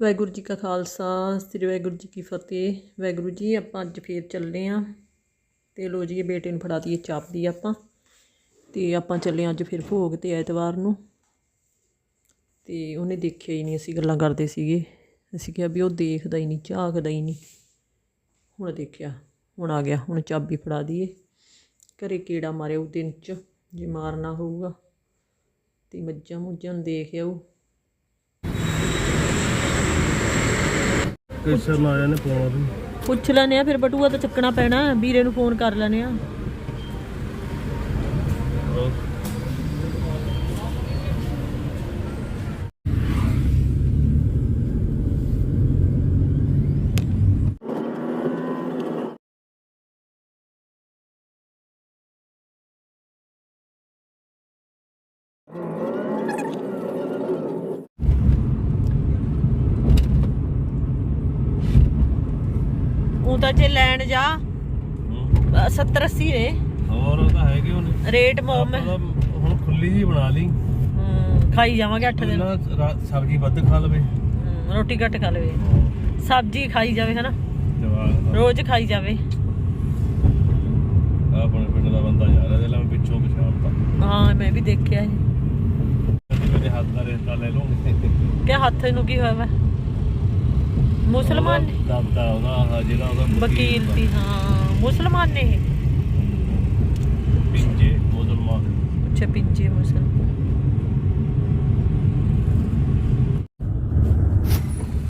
ਵਾਹਿਗੁਰੂ ਜੀ ਕਾ ਖਾਲਸਾ, ਸ੍ਰੀ ਵਾਹਿਗੁਰੂ ਜੀ ਕੀ ਫਤਿਹ। ਵਾਹਿਗੁਰੂ ਜੀ, ਆਪਾਂ ਅੱਜ ਫੇਰ ਚੱਲੇ ਆਂ ਤੇ ਲੋ ਜੀ, ਇਹ ਬੇਟੇ ਨੂੰ ਫੜਾ ਦਈਏ ਚਾਬੀ ਆਪਾਂ ਤੇ ਆਪਾਂ ਚੱਲੇ ਆਂ ਅੱਜ ਫਿਰ ਭੋਗ ਤੇ ਐਤਵਾਰ ਨੂੰ ਤੇ ਉਹਨੇ ਦੇਖਿਆ ਹੀ ਨਹੀਂ, ਅਸੀਂ ਗੱਲਾਂ ਕਰਦੇ ਸੀਗੇ। ਅਸੀਂ ਕਿਹਾ ਵੀ ਉਹ ਦੇਖਦਾ ਹੀ ਨਹੀਂ, ਝਾਕਦਾ ਹੀ ਨਹੀਂ। ਹੁਣ ਦੇਖਿਆ, ਹੁਣ ਆ ਗਿਆ, ਹੁਣ ਚਾਬੀ ਫੜਾ ਦਈਏ। ਘਰੇ ਕੀੜਾ ਮਾਰਿਆ ਉਹ ਦਿਨ ਚ, ਜੇ ਮਾਰਨਾ ਹੋਊਗਾ ਤੇ ਮੱਝਾਂ ਮੁੱਝਾਂ ਨੂੰ ਦੇਖ ਆਊ। ਕੇਸਰ ਲਾਇਆ ਨੇ ਪਾਉਣਾ ਵੀ। ਪੁੱਛ ਲੈਨੇ ਆ, ਫਿਰ ਬਟੂਆ ਤਾਂ ਚੱਕਣਾ ਪੈਣਾ, ਵੀਰੇ ਨੂੰ ਫੋਨ ਕਰ ਲੈਨੇ ਆ। ਤਾਂ ਜੇ ਲੈਣ ਜਾ 70 80 ਨੇ ਹੋਰ ਉਹ ਤਾਂ ਹੈਗੇ ਉਹਨੇ ਰੇਟ ਮੋਮ ਹੁਣ ਖੁੱਲੀ ਜੀ ਬਣਾ ਲਈ। ਖਾਈ ਜਾਵਾਂਗੇ 8 ਦਿਨ। ਸਬਜ਼ੀ ਵੱਧ ਖਾ ਲਵੇ। ਰੋਟੀ ਘੱਟ ਖਾ ਲਵੇ। ਸਬਜ਼ੀ ਖਾਈ ਜਾਵੇ ਹਨਾ? ਰੋਜ਼ ਖਾਈ ਜਾਵੇ। ਆਪਣੇ ਪਿੰਡ ਦਾ ਬੰਦਾ ਰਿਹਾ ਤੇ ਮੈਂ ਪਿੱਛੋਂ ਪਛਾਣਦਾ ਹਾਂ ਮੈਂ ਵੀ ਦੇਖਿਆ ਇਹ। ਮੇਰੇ ਹੱਥ ਦਾ ਰੇਤਾ ਲੈ ਲਵਾਂਗੇ ਕਿ ਹੱਥ ਨੂੰ ਕੀ ਹੋਇਆ ਵਾ? ਮੁਸਲਮਾਨ ਨੇ। ਦਾਦਾ ਉਹਦਾ ਜਿਹੜਾ ਉਹਦਾ ਵਕੀਲ ਸੀ ਹਾਂ ਮੁਸਲਮਾਨ ਨੇ ਇਹ। ਪਿੰਜੇ ਮੁਸਲਮਾਨ। ਅੱਛਾ ਪਿੰਜੇ ਮੁਸਲਮਾਨ।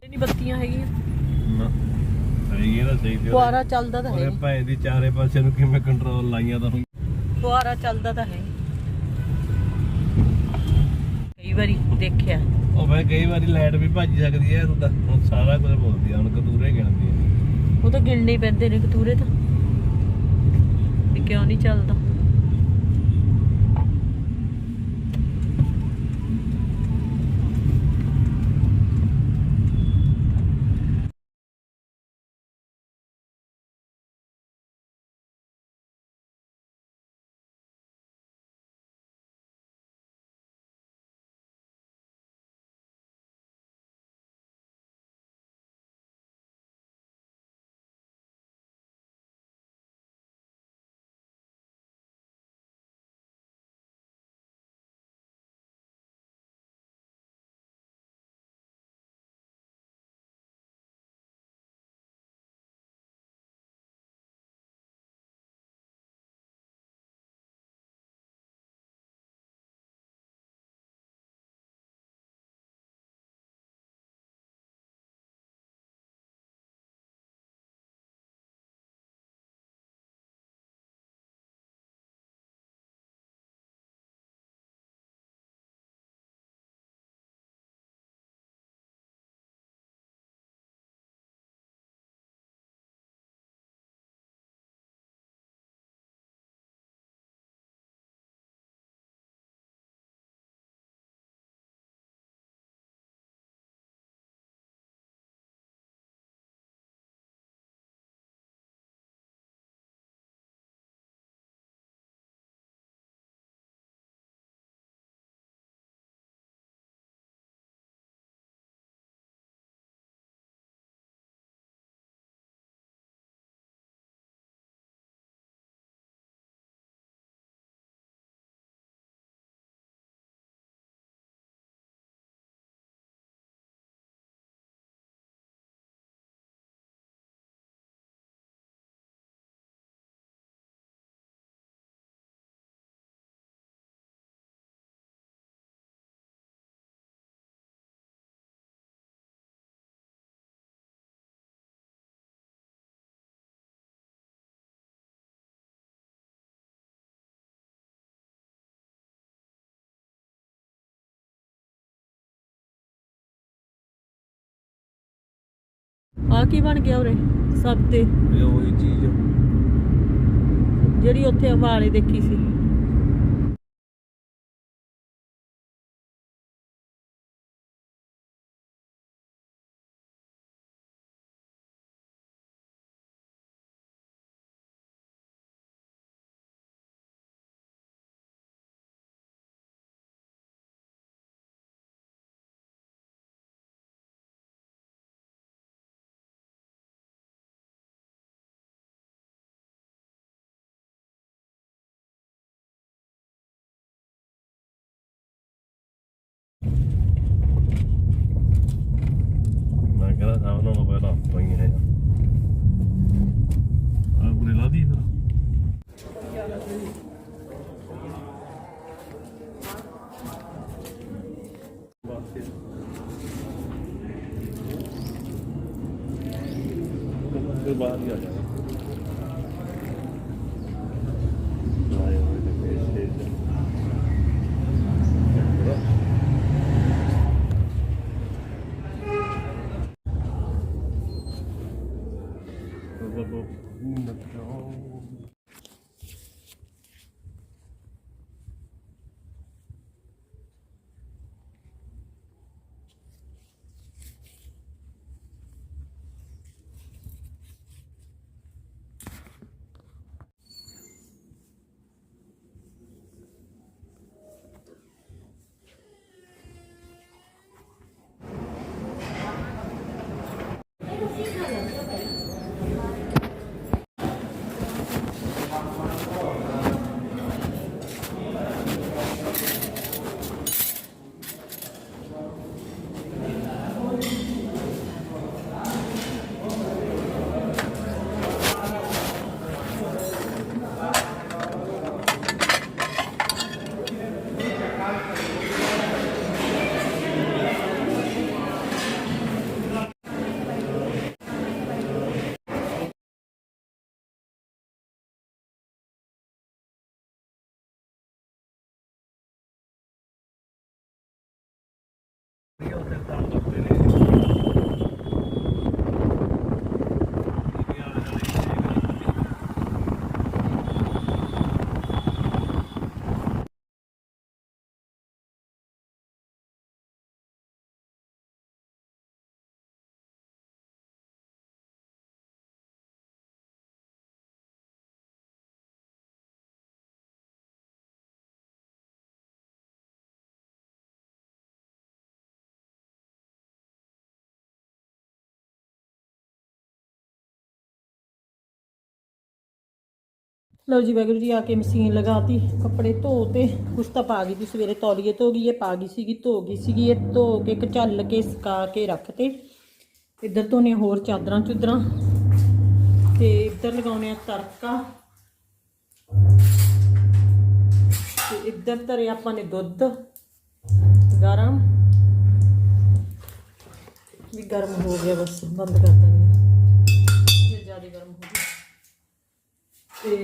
ਨਹੀਂ ਬੱਤੀਆਂ ਹੈਗੀਆਂ। ਨਾ ਸਹੀ ਹੈ ਨਾ ਸਹੀ ਤੇ ਫੁਆਰਾ ਚੱਲਦਾ ਤਾਂ ਹੈ। ਉਹਨੇ ਭਾਏ ਦੀ ਚਾਰੇ ਪਾਸੇ ਨੂੰ ਕਿਵੇਂ ਕੰਟਰੋਲ ਲਾਈਆਂ ਤਾਂ ਫੁਆਰਾ ਚੱਲਦਾ ਤਾਂ ਹੈ। ਕਈ ਵਾਰੀ ਦੇਖਿਆ। ਉਹ ਮੈਂ ਕਈ ਵਾਰੀ ਲਾਈਟ ਵੀ ਭੱਜ ਸਕਦੀ ਹੈ, ਤੂੰ ਤਾਂ ਹੁਣ ਸਾਰਾ ਕੁਝ ਬੋਲਦੀ ਆ, ਹੁਣ ਕਦੂਰੇ ਗਿਣਦੀ ਆ। ਉਹ ਤਾਂ ਗਿਣਨੇ ਹੀ ਪੈਂਦੇ ਨੇ ਕਤੂਰੇ ਤਾਂ। ਵੀ ਕਿਉਂ ਨਹੀਂ ਚੱਲਦਾ? ਆ ਕੀ ਬਣ ਗਿਆ ਉਰੇ? ਸਭ ਤੇ। ਇਹ ਉਹੀ ਚੀਜ਼ ਜਿਹੜੀ ਉੱਥੇ ਹਵਾਲੇ ਦੇਖੀ ਸੀ। ਉੱਤੋਂ ਹੀ ਹੈਗਾ ਆ ਉਹਨੇ ਲਾ ਦੀ ਫਿਰ ਬਾਹਰ ਹੀ ਆ ਜਾਣਾ। 没有得到的回来 ਲਓ ਜੀ, ਵਾਹਿਗੁਰੂ ਜੀ ਆ ਕੇ ਮਸ਼ੀਨ ਲਗਾਤੀ, ਕੱਪੜੇ ਧੋ ਤੇ ਕੁਛ ਤਾਂ ਪਾ ਗਈ ਸੀ, ਸਵੇਰੇ ਤੌਲੀਏ ਧੋ ਗਈ, ਇਹ ਪਾ ਗਈ ਸੀਗੀ, ਧੋ ਗਈ ਸੀਗੀ, ਇਹ ਧੋ ਕੇ ਕਚੱਲ ਕੇ, ਸੁਕਾ ਕੇ ਰੱਖਤੇ ਇੱਧਰ ਧੋਨੇ ਹੋਰ ਚਾਦਰਾਂ ਚੁਦਰਾਂ ਤੇ ਇੱਧਰ ਲਗਾਉਣੇ ਆ ਤੜਕਾ ਤੇ ਇੱਧਰ ਧਰੇ ਆਪਾਂ ਨੇ ਦੁੱਧ ਗਰਮ। ਵੀ ਗਰਮ ਹੋ ਗਿਆ ਬਸ, ਬੰਦ ਕਰ ਦੇਣੀ ਤੇ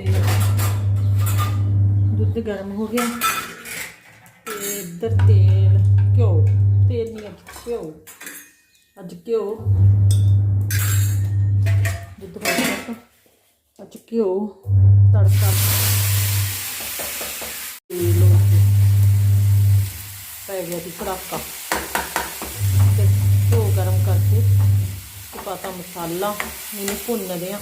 ਦੁੱਧ ਗਰਮ ਹੋ ਗਿਆ ਤੇ ਇੱਧਰ ਤੇਲ, ਘਿਓ, ਤੇਲ ਨਹੀਂ ਅੱਜ ਘਿਓ ਅੱਜ ਘਿਓ। ਦੁੱਧ ਪਾ ਦਿੱਤਾ ਅੱਜ ਘਿਓ ਤੜਕਾ। ਤੇਲ ਪੈ ਗਿਆ ਦੀ ਕੜਾਕਾ ਤੇ ਘਿਓ ਗਰਮ ਕਰਕੇ ਤੇ ਪਾਤਾ ਮਸਾਲਾ। ਇਹਨੂੰ ਭੁੰਨਦੇ ਆ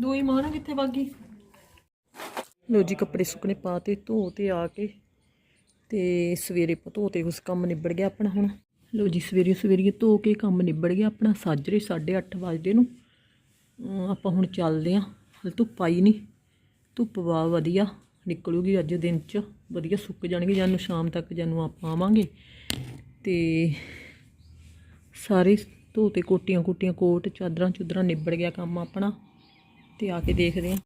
ਦੋਈ ਮਾਣਾ ਕਿੱਥੇ ਵਾਗੀ ਲੋ ਜੀ, ਕੱਪੜੇ ਸੁੱਕਣੇ ਪਾਤੇ ਧੋ ਤੇ ਆ ਕੇ ਤੇ ਸਵੇਰੇ ਪ- ਧੋ ਤੇ ਉਸ ਕੰਮ ਨਿਬੜ ਗਿਆ ਆਪਣਾ ਹੁਣ। ਲੋ ਜੀ, ਸਵੇਰੇ ਸਵੇਰੇ ਧੋ ਕੇ ਕੰਮ ਨਿਬੜ ਗਿਆ ਆਪਣਾ, ਸਾਜਰੇ 8:30 ਵਜੇ ਨੂੰ। ਆਪਾਂ ਹੁਣ ਚੱਲਦੇ ਆਂ ਹਲ ਧੁੱਪ ਆਈ ਨਹੀਂ। ਧੁੱਪ ਵਾ ਵਧੀਆ ਨਿਕਲੂਗੀ ਅੱਜ ਦਿਨ ਚ। ਵਧੀਆ ਸੁੱਕ ਜਾਣਗੇ, ਜਾਂ ਨੂੰ ਸ਼ਾਮ ਤੱਕ ਜਾਂ ਨੂੰ ਆਪਾਂ ਆਵਾਂਗੇ। ਤੇ ਸਾਰੇ ਧੋਤੇ ਕੋਟੀਆਂ ਕੋਟੀਆਂ ਕੋਟ ਚਾਦਰਾਂ ਚੁਦਰਾਂ ਨਿਬੜ ਗਿਆ ਕੰਮ ਆਪਣਾ। ਤੇ ਆ ਕੇ ਦੇਖਦੇ ਆਂ